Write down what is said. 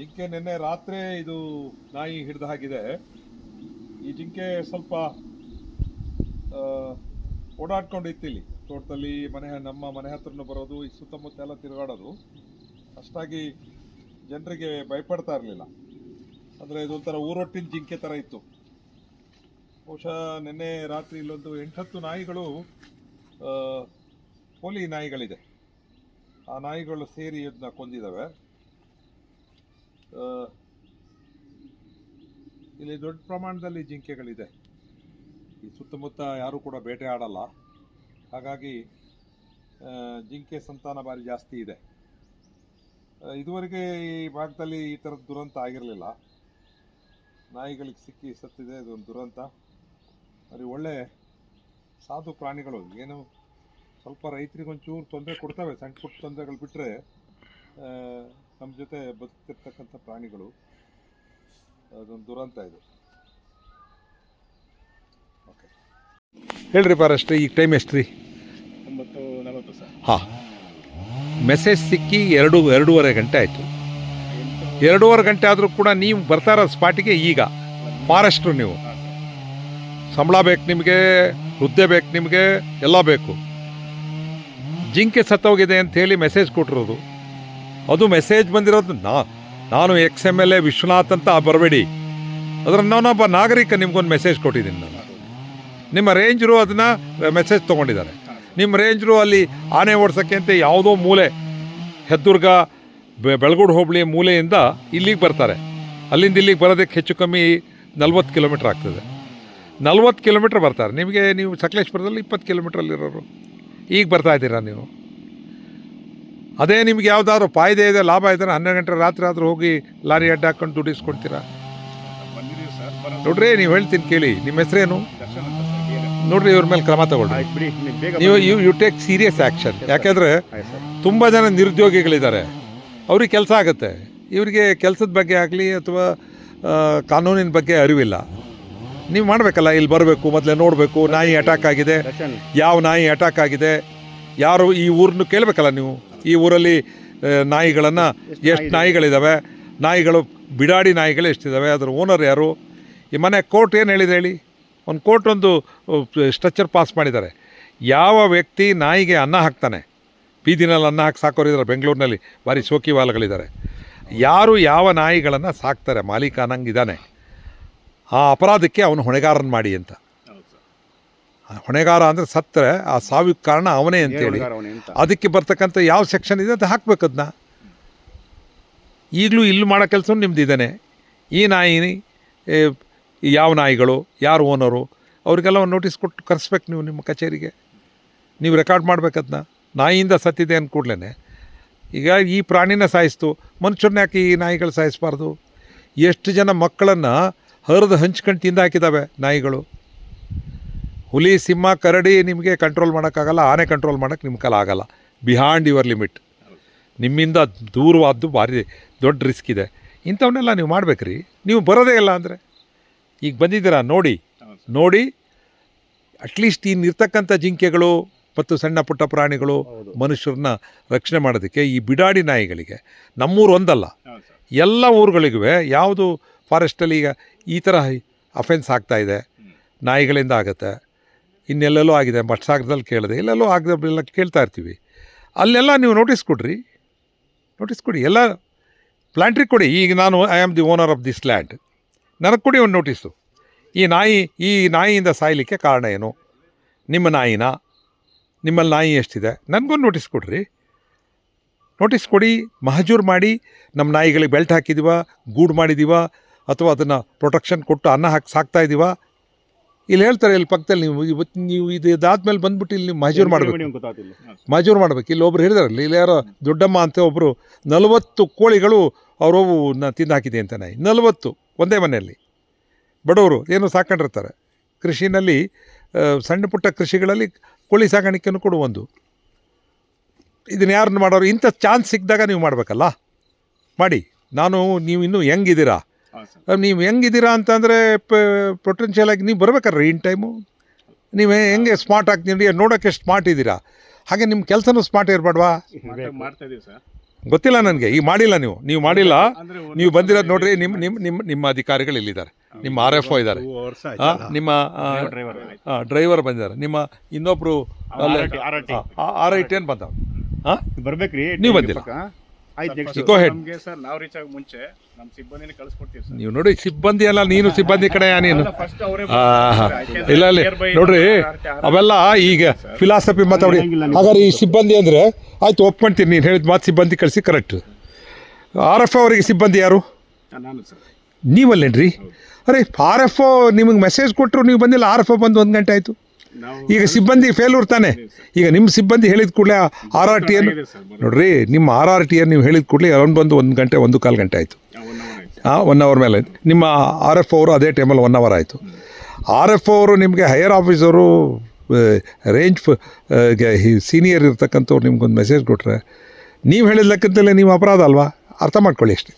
ಜಿಂಕೆ ನಿನ್ನೆ ರಾತ್ರಿ ಇದು ನಾಯಿ ಹಿಡಿದ ಹಾಗಿದೆ ಈ ಜಿಂಕೆ ಸ್ವಲ್ಪ ಓಡಾಡ್ಕೊಂಡಿತ್ತು ಇಲ್ಲಿ ತೋಟದಲ್ಲಿ ಮನೆ, ನಮ್ಮ ಮನೆ ಹತ್ರನೂ ಬರೋದು, ಈ ಸುತ್ತಮುತ್ತ ಎಲ್ಲ ತಿರುಗಾಡೋದು. ಅಷ್ಟಾಗಿ ಜನರಿಗೆ ಭಯಪಡ್ತಾ ಇರಲಿಲ್ಲ. ಅಂದರೆ ಇದೊಂಥರ ಊರೊಟ್ಟಿನ ಜಿಂಕೆ ಥರ ಇತ್ತು. ಬಹುಶಃ ನಿನ್ನೆ ರಾತ್ರಿ ಇಲ್ಲೊಂದು ಎಂಟತ್ತು ನಾಯಿಗಳು ಪೋಲಿ ನಾಯಿಗಳಿದೆ. ಆ ನಾಯಿಗಳು ಸೇರಿ ಇದನ್ನ ಕೊಂದಿದ್ದಾವೆ ಇಲ್ಲಿ ದೊಡ್ಡ ಪ್ರಮಾಣದಲ್ಲಿ ಜಿಂಕೆಗಳಿದೆ. ಈ ಸುತ್ತಮುತ್ತ ಯಾರೂ ಕೂಡ ಬೇಟೆ ಆಡಲ್ಲ. ಹಾಗಾಗಿ ಜಿಂಕೆ ಸಂತಾನ ಭಾರಿ ಜಾಸ್ತಿ ಇದೆ. ಇದುವರೆಗೆ ಈ ಭಾಗದಲ್ಲಿ ಈ ಥರದ ದುರಂತ ಆಗಿರಲಿಲ್ಲ. ನಾಯಿಗಳಿಗೆ ಸಿಕ್ಕಿ ಸತ್ತಿದೆ, ಇದೊಂದು ದುರಂತ. ಅದು ಒಳ್ಳೆ ಸಾಧು ಪ್ರಾಣಿಗಳು. ಏನು, ಸ್ವಲ್ಪ ರೈತರಿಗೊಂಚೂರು ತೊಂದರೆ ಕೊಡ್ತವೆ. ಸಣ್ಣ ಪುಟ್ಟ ತೊಂದರೆಗಳು ಬಿಟ್ಟರೆ ನಮ್ಮ ಜೊತೆ ಬದುಕ್ತಿರ್ತಕ್ಕಂಥ ಪ್ರಾಣಿಗಳು ಅದೊಂದು ದುರಂತ ಇದು. ಓಕೆ ಹೇಳ್ರಿ ಪಾರಷ್ಟ್ರಿ ಈಗ ಟೈಮ್ ಎಷ್ಟು ರೀ ಒಂಬತ್ತು ನಲವತ್ತು ಸರ್. ಹಾಂ. ಮೆಸೇಜ್ ಸಿಕ್ಕಿ ಎರಡು ಎರಡೂವರೆ ಗಂಟೆ ಆಯಿತು. ಎರಡೂವರೆ ಗಂಟೆ ಆದರೂ ಕೂಡ ನೀವು ಬರ್ತಾ ಇರೋ ಸ್ಪಾಟಿಗೆ ಈಗ ಫಾರೆಸ್ಟ್ರು ನೀವು. ಸಂಬಳ ಬೇಕು ನಿಮಗೆ ಹುದ್ದೆ ಬೇಕು ನಿಮಗೆ ಎಲ್ಲ ಬೇಕು. ಜಿಂಕೆ ಸತ್ತೋಗಿದೆ ಅಂತ ಹೇಳಿ ಮೆಸೇಜ್ ಕೊಟ್ಟಿರೋದು. ಅದು ಮೆಸೇಜ್ ಬಂದಿರೋದು ನಾ. ನಾನು ex M L A Vishwanath ಅಂತ ಬರಬೇಡಿ. ಅದರ ನಾನೊಬ್ಬ ನಾಗರಿಕ ನಿಮ್ಗೊಂದು ಮೆಸೇಜ್ ಕೊಟ್ಟಿದ್ದೀನಿ ನಾನು. ನಿಮ್ಮ ರೇಂಜರು ಅದನ್ನು ಮೆಸೇಜ್ ತೊಗೊಂಡಿದ್ದಾರೆ. ನಿಮ್ಮ ರೇಂಜರು ಅಲ್ಲಿ ಆನೆ ಓಡಿಸೋಕ್ಕೆ ಅಂತ ಯಾವುದೋ ಮೂಲೆ, ಹೆದ್ದುರ್ಗ ಬೆಳಗೋಡು ಹೋಬಳಿ ಮೂಲೆಯಿಂದ ಇಲ್ಲಿಗೆ ಬರ್ತಾರೆ. ಅಲ್ಲಿಂದ ಇಲ್ಲಿಗೆ ಬರೋದಕ್ಕೆ ಹೆಚ್ಚು ಕಮ್ಮಿ ನಲ್ವತ್ತು ಕಿಲೋಮೀಟ್ರ್ ಆಗ್ತದೆ. ನಲ್ವತ್ತು ಕಿಲೋಮೀಟ್ರ್ ಬರ್ತಾರೆ. ನಿಮಗೆ ನೀವು ಸಕಲೇಶ್ಪುರದಲ್ಲಿ ಇಪ್ಪತ್ತು ಕಿಲೋಮೀಟ್ರಲ್ಲಿರೋರು ಈಗ ಬರ್ತಾ ಇದ್ದೀರಾ ನೀವು? ಅದೇ ನಿಮ್ಗೆ ಯಾವ್ದಾದ್ರು ಫಾಯ್ದೆ ಇದೆ ಲಾಭ ಇದೆ ಹನ್ನೆರಡು ಗಂಟೆ ರಾತ್ರಿ ಆದರೂ ಹೋಗಿ ಲಾರಿ ಅಡ್ಡ ಹಾಕೊಂಡು ದುಡಿಸ್ಕೊಡ್ತೀರಾ ನೋಡ್ರಿ ನೀವು ಹೇಳ್ತೀನಿ ಕೇಳಿ ನಿಮ್ಮ ಹೆಸರೇನು? ನೋಡ್ರಿ ಇವ್ರ ಮೇಲೆ ಕ್ರಮ ತಗೊಳ್ಳಿ ನೀವು. You you take serious action ಯಾಕೆಂದರೆ ತುಂಬಾ ತುಂಬ ಜನ ನಿರುದ್ಯೋಗಿಗಳಿದ್ದಾರೆ. ಅವ್ರಿಗೆ ಕೆಲಸ ಆಗುತ್ತೆ. ಇವರಿಗೆ ಕೆಲಸದ ಬಗ್ಗೆ ಆಗಲಿ ಅಥವಾ ಕಾನೂನಿನ ಬಗ್ಗೆ ಅರಿವಿಲ್ಲ. ನೀವು ಮಾಡಬೇಕಲ್ಲ ಇಲ್ಲಿ ಬರಬೇಕು ಮೊದಲೇ ನೋಡಬೇಕು ನಾಯಿ ಅಟ್ಯಾಕ್ ಆಗಿದೆ. ಯಾವ ನಾಯಿ ಅಟ್ಯಾಕ್ ಆಗಿದೆ? ಯಾರು ಈ ಊರನ್ನು ಕೇಳಬೇಕಲ್ಲ ನೀವು? ಈ ಊರಲ್ಲಿ ನಾಯಿಗಳನ್ನು ಎಷ್ಟು ನಾಯಿಗಳಿದ್ದಾವೆ ನಾಯಿಗಳು ಬಿಡಾಡಿ ನಾಯಿಗಳು ಎಷ್ಟಿದ್ದಾವೆ ಅದರ ಓನರ್ ಯಾರು? ಈ ಮನೆ ಕೋರ್ಟ್ ಏನು ಹೇಳಿದೆ ಹೇಳಿ? ಒಂದು ಕೋರ್ಟ್ ಒಂದು ಸ್ಟ್ರಕ್ಚರ್ ಪಾಸ್ ಮಾಡಿದ್ದಾರೆ. ಯಾವ ವ್ಯಕ್ತಿ ನಾಯಿಗೆ ಅನ್ನ ಹಾಕ್ತಾನೆ? ಬೀದಿನಲ್ಲಿ ಅನ್ನ ಹಾಕಿ ಸಾಕೋರಿದ್ದಾರೆ ಬೆಂಗಳೂರಿನಲ್ಲಿ ಭಾರಿ ಶೋಕಿವಾಲಗಳಿದ್ದಾರೆ ಯಾರು ಯಾವ ನಾಯಿಗಳನ್ನು ಸಾಕ್ತಾರೆ? ಮಾಲೀಕ ಅನ್ನಂಗಿದ್ದಾನೆ. ಆ ಅಪರಾಧಕ್ಕೆ ಅವನು ಹೊಣೆಗಾರನ ಮಾಡಿ ಅಂತ. ಹೊಣೆಗಾರ ಅಂದರೆ ಸತ್ತರೆ ಆ ಸಾವಿಗೆ ಕಾರಣ ಅವನೇ ಅಂತೇಳಿ ಅದಕ್ಕೆ ಬರ್ತಕ್ಕಂಥ ಯಾವ ಸೆಕ್ಷನ್ ಇದೆ ಅಂತ ಹಾಕ್ಬೇಕು ಅದನ್ನ ಈಗಲೂ ಇಲ್ಲಿ ಮಾಡೋ ಕೆಲಸ ನಿಮ್ದು ಇದ್ದಾನೆ ಈ ನಾಯಿ ಯಾವ ನಾಯಿಗಳು ಯಾರು ಓನರು ಅವ್ರಿಗೆಲ್ಲ ಒಂದು ನೋಟಿಸ್ ಕೊಟ್ಟು ಕರೆಸ್ಬೇಕು ನೀವು ನಿಮ್ಮ ಕಚೇರಿಗೆ. ನೀವು ರೆಕಾರ್ಡ್ ಮಾಡ್ಬೇಕದನ್ನ ನಾಯಿಯಿಂದ ಸತ್ತಿದೆ ಅಂದ್ಕೂಡ್ಲೇ ಕೂಡಲೇ ಈಗ ಈ ಪ್ರಾಣಿನ ಸಾಯಿಸ್ತು ಮನುಷ್ಯರನ್ನ ಯಾಕೆ ಈ ನಾಯಿಗಳು ಸಾಯಿಸ್ಬಾರ್ದು? ಎಷ್ಟು ಜನ ಮಕ್ಕಳನ್ನು ಹರಿದು ಹಂಚ್ಕೊಂಡು ತಿಂದು ಹಾಕಿದ್ದಾವೆ ನಾಯಿಗಳು? ಹುಲಿ ಸಿಂಹ ಕರಡಿ ನಿಮಗೆ ಕಂಟ್ರೋಲ್ ಮಾಡೋಕ್ಕಾಗಲ್ಲ ಆನೆ ಕಂಟ್ರೋಲ್ ಮಾಡೋಕ್ಕೆ ನಿಮ್ಮ ಕಾಲ ಆಗಲ್ಲ. ಬಿಹಾಂಡ್ ಯುವರ್ ಲಿಮಿಟ್ ನಿಮ್ಮಿಂದ ದೂರವಾದ್ದು ಭಾರಿ ದೊಡ್ಡ ರಿಸ್ಕ್ ಇದೆ. ಇಂಥವನ್ನೆಲ್ಲ ನೀವು ಮಾಡಬೇಕ್ರಿ. ನೀವು ಬರೋದೇ ಇಲ್ಲ ಅಂದರೆ. ಈಗ ಬಂದಿದ್ದೀರಾ? ನೋಡಿ. ನೋಡಿ. ಅಟ್ಲೀಸ್ಟ್ ಇನ್ನಿರ್ತಕ್ಕಂಥ ಜಿಂಕೆಗಳು ಮತ್ತು ಸಣ್ಣ ಪುಟ್ಟ ಪ್ರಾಣಿಗಳು ಮನುಷ್ಯರನ್ನ ರಕ್ಷಣೆ ಮಾಡೋದಕ್ಕೆ ಈ ಬಿಡಾಡಿ ನಾಯಿಗಳಿಗೆ ನಮ್ಮೂರು ಒಂದಲ್ಲ. ಎಲ್ಲ ಊರುಗಳಿಗೂ ಯಾವುದು ಫಾರೆಸ್ಟಲ್ಲಿ ಈಗ ಈ ಥರ ಅಫೆನ್ಸ್ ಆಗ್ತಾ ಇದೆ. ನಾಯಿಗಳಿಂದ ಆಗುತ್ತೆ. ಇನ್ನೆಲ್ಲೆಲ್ಲೋ ಆಗಿದೆ ಭಟ್ಸಾಗರದಲ್ಲಿ ಕೇಳಿದೆ. ಎಲ್ಲೆಲ್ಲೋ ಆಗದೆಲ್ಲ ಕೇಳ್ತಾ ಇರ್ತೀವಿ. ಅಲ್ಲೆಲ್ಲ ನೀವು ನೋಟಿಸ್ ಕೊಡ್ರಿ. ನೋಟಿಸ್ ಕೊಡಿ. ಎಲ್ಲ ಪ್ಲ್ಯಾಂಟ್ರಿ ಕೊಡಿ. ಈಗ ನಾನು I am the owner of this land ನನಗೆ ಕೊಡಿ ಒಂದು ನೋಟಿಸು ಈ ನಾಯಿ, ಈ ನಾಯಿಯಿಂದ ಸಾಯಲಿಕ್ಕೆ ಕಾರಣ ಏನು? ನಿಮ್ಮ ನಾಯಿನ? ನಿಮ್ಮಲ್ಲಿ ನಾಯಿ ಎಷ್ಟಿದೆ? ನನಗೊಂದು ನೋಟಿಸ್ ಕೊಡ್ರಿ. ನೋಟಿಸ್ ಕೊಡಿ. ಮಹಜೂರು ಮಾಡಿ. ನಮ್ಮ ನಾಯಿಗಳಿಗೆ ಬೆಲ್ಟ್ ಹಾಕಿದ್ದೀವ ಗೂಡು ಮಾಡಿದ್ದೀವ ಅಥವಾ ಅದನ್ನು ಪ್ರೊಟೆಕ್ಷನ್ ಕೊಟ್ಟು ಅನ್ನ ಹಾಕಿ, ಸಾಕ್ತಾ ಇಲ್ಲಿ ಹೇಳ್ತಾರೆ ಇಲ್ಲಿ ಪಕ್ಕದಲ್ಲಿ ನೀವು ಇವತ್ತು ನೀವು ಇದು ಇದಾದ್ಮೇಲೆ ಬಂದ್ಬಿಟ್ಟು ಇಲ್ಲಿ ಮಜೂರ್ ಮಾಡಬೇಕು. ಮಜೂರ್ ಮಾಡ್ಬೇಕು. ಇಲ್ಲಿ ಒಬ್ರು ಹೇಳಿದಾರಲ್ಲ ಇಲ್ಲಿ ಯಾರೋ ದೊಡ್ಡಮ್ಮ ಅಂತ ಒಬ್ಬರು ನಲವತ್ತು ಕೋಳಿಗಳು ಅವರು ತಿಂದು ಹಾಕಿದೆ ಅಂತ ನಾಯಿ ನಲವತ್ತು ಒಂದೇ ಮನೆಯಲ್ಲಿ. ಬಡವರು ಏನು ಸಾಕೊಂಡಿರ್ತಾರೆ. ಕೃಷಿನಲ್ಲಿ ಸಣ್ಣ ಪುಟ್ಟ ಕೃಷಿಗಳಲ್ಲಿ ಕೋಳಿ ಸಾಕಾಣಿಕೆಯೂ ಕೂಡ ಒಂದು. ಇದನ್ನು ಯಾರನ್ನು ಮಾಡೋರು ಇಂಥ ಚಾನ್ಸ್ ಸಿಕ್ಕಿದಾಗ ನೀವು ಮಾಡಬೇಕಲ್ಲ? ಮಾಡಿ. ನಾನು ನೀವು ಇನ್ನೂ ಹೆಂಗಿದ್ದೀರಾ? ನೀವು ಹೆಂಗಿದ್ದೀರಾ ಅಂತಂದರೆ ಪೊಟೆನ್ಷಿಯಲ್ ಆಗಿ ನೀವು ಬರ್ಬೇಕಾರೆ ಇನ್ ಟೈಮು ನೀವು ಹೆಂಗೆ ಸ್ಮಾರ್ಟ್ ಆಗ್ತೀನಿ ನೋಡೋಕ್ಕೆ ಸ್ಮಾರ್ಟ್ ಇದ್ದೀರಾ? ಹಾಗೆ ನಿಮ್ಮ ಕೆಲಸನೂ ಸ್ಮಾರ್ಟ್ ಇರಬೇಡವಾ ಮಾಡ್ತಾ- ಮಾಡ್ತಾ ಇದೀವಿ ಸರ್. ಗೊತ್ತಿಲ್ಲ ನನಗೆ ಈಗ ಮಾಡಿಲ್ಲ ನೀವು. ನೀವು ಮಾಡಿಲ್ಲ ಅಂದ್ರೆ ನೀವು ಬಂದಿರೋದು ನೋಡ್ರಿ ನಿಮ್ಮ ನಿಮ್ಮ ನಿಮ್ಮ ನಿಮ್ಮ ಅಧಿಕಾರಿಗಳು ಇಲ್ಲಿದ್ದಾರೆ. ನಿಮ್ಮ ಆರ್ ಎಫ್ ಒ ಇದ್ದಾರೆ. ನಿಮ್ಮ ಡ್ರೈವರ್ ಡ್ರೈವರ್ ಬಂದಿದ್ದಾರೆ. ನಿಮ್ಮ ಇನ್ನೊಬ್ರು ಆರ್ ಐ ಟಿ ಏನು ಬಂದವ ಹಾಂ ಬರ್ಬೇಕ್ರಿ. ನೀವು ಬಂದಿಲ್ಲ. ಆಯ್ತು ನೆಕ್ಸ್ಟ್ Go ahead. ನಮಗೆ ಸರ್ ನಾವು ರೀಚ್ ಆಗ ಮುಂಚೆ ನಮ್ಮ ಸಿಬ್ಬಂದಿನ ಕಳಿಸ್ಕೊಡ್ತೀವಿ ಸರ್ ನೀವು ನೋಡಿ ಸಿಬ್ಬಂದಿ ಅಲ್ಲ ನೀನು ಸಿಬ್ಬಂದಿ ಕಡೆ ನೀನು? ಫಸ್ಟ್ ಅವರೇ ಇಲ್ಲ ಇಲ್ಲ. ನೋಡ್ರಿ ಅವೆಲ್ಲ ಈಗ ಫಿಲಾಸಫಿ ಮಾತಾಡಿ. ಹಾಗಾದ್ರೆ ಈ ಸಿಬ್ಬಂದಿ ಅಂದರೆ ಆಯ್ತು ಒಪ್ಕೊಂತೀನಿ ನೀನು ಹೇಳಿದ ಮಾತು ಸಿಬ್ಬಂದಿ ಕಳಿಸಿ ಕರೆಕ್ಟ್ ಆರ್ ಎಫ್ ಅವರಿಗೆ ಸಿಬ್ಬಂದಿ ಯಾರು? ನಾನು ಸರ್ ನೀವಲ್ಲೇನ್ರಿ? ಅರೆ ಆರ್ ಎಫ್ ಓ ನಿಮಗೆ ಮೆಸೇಜ್ ಕೊಟ್ಟರು ನೀವು ಬಂದಿಲ್ಲ ಆರ್ ಎಫ್ ಒ ಬಂದು ಒಂದು ಗಂಟೆ ಆಯಿತು. ಈಗ ಸಿಬ್ಬಂದಿ ಫೇಲ್ಯೂರ್ ತಾನೆ? ಈಗ ನಿಮ್ಮ ಸಿಬ್ಬಂದಿ ಹೇಳಿದ ಕೂಡಲೇ ಆರ್ ಆರ್ ಟಿ ಇದೆ ನೋಡ್ರಿ ನಿಮ್ಮ ಆರ್ ಆರ್ ಟಿ ಅನ್ನು ನೀವು ಹೇಳಿದ ಕೂಡಲೇ ಅವ್ನು ಬಂದು ಒಂದು ಗಂಟೆ ಒಂದು ಕಾಲು ಗಂಟೆ ಆಯಿತು. ಆಯ್ತು. ಹಾಂ ಒನ್ ಅವರ್ ಮೇಲೆ ನಿಮ್ಮ ಆರ್ ಎಫ್ ಅವರು ಅದೇ ಟೈಮಲ್ಲಿ ಒನ್ ಅವರ್ ಆಯಿತು. ಆರ್ ಎಫ್ ಅವರು ನಿಮಗೆ ಹೈಯರ್ ಆಫೀಸರು ರೇಂಜ್ ಸೀನಿಯರ್ ಇರ್ತಕ್ಕಂಥವ್ರು ನಿಮ್ಗೊಂದು ಮೆಸೇಜ್ ಕೊಟ್ಟರೆ ನೀವು ಹೇಳಿದ ಲೆಕ್ಕದಲ್ಲೇ ನೀವು ಅಪರಾಧ ಅಲ್ವಾ? ಅರ್ಥ ಮಾಡ್ಕೊಳ್ಳಿ ಅಷ್ಟೇ.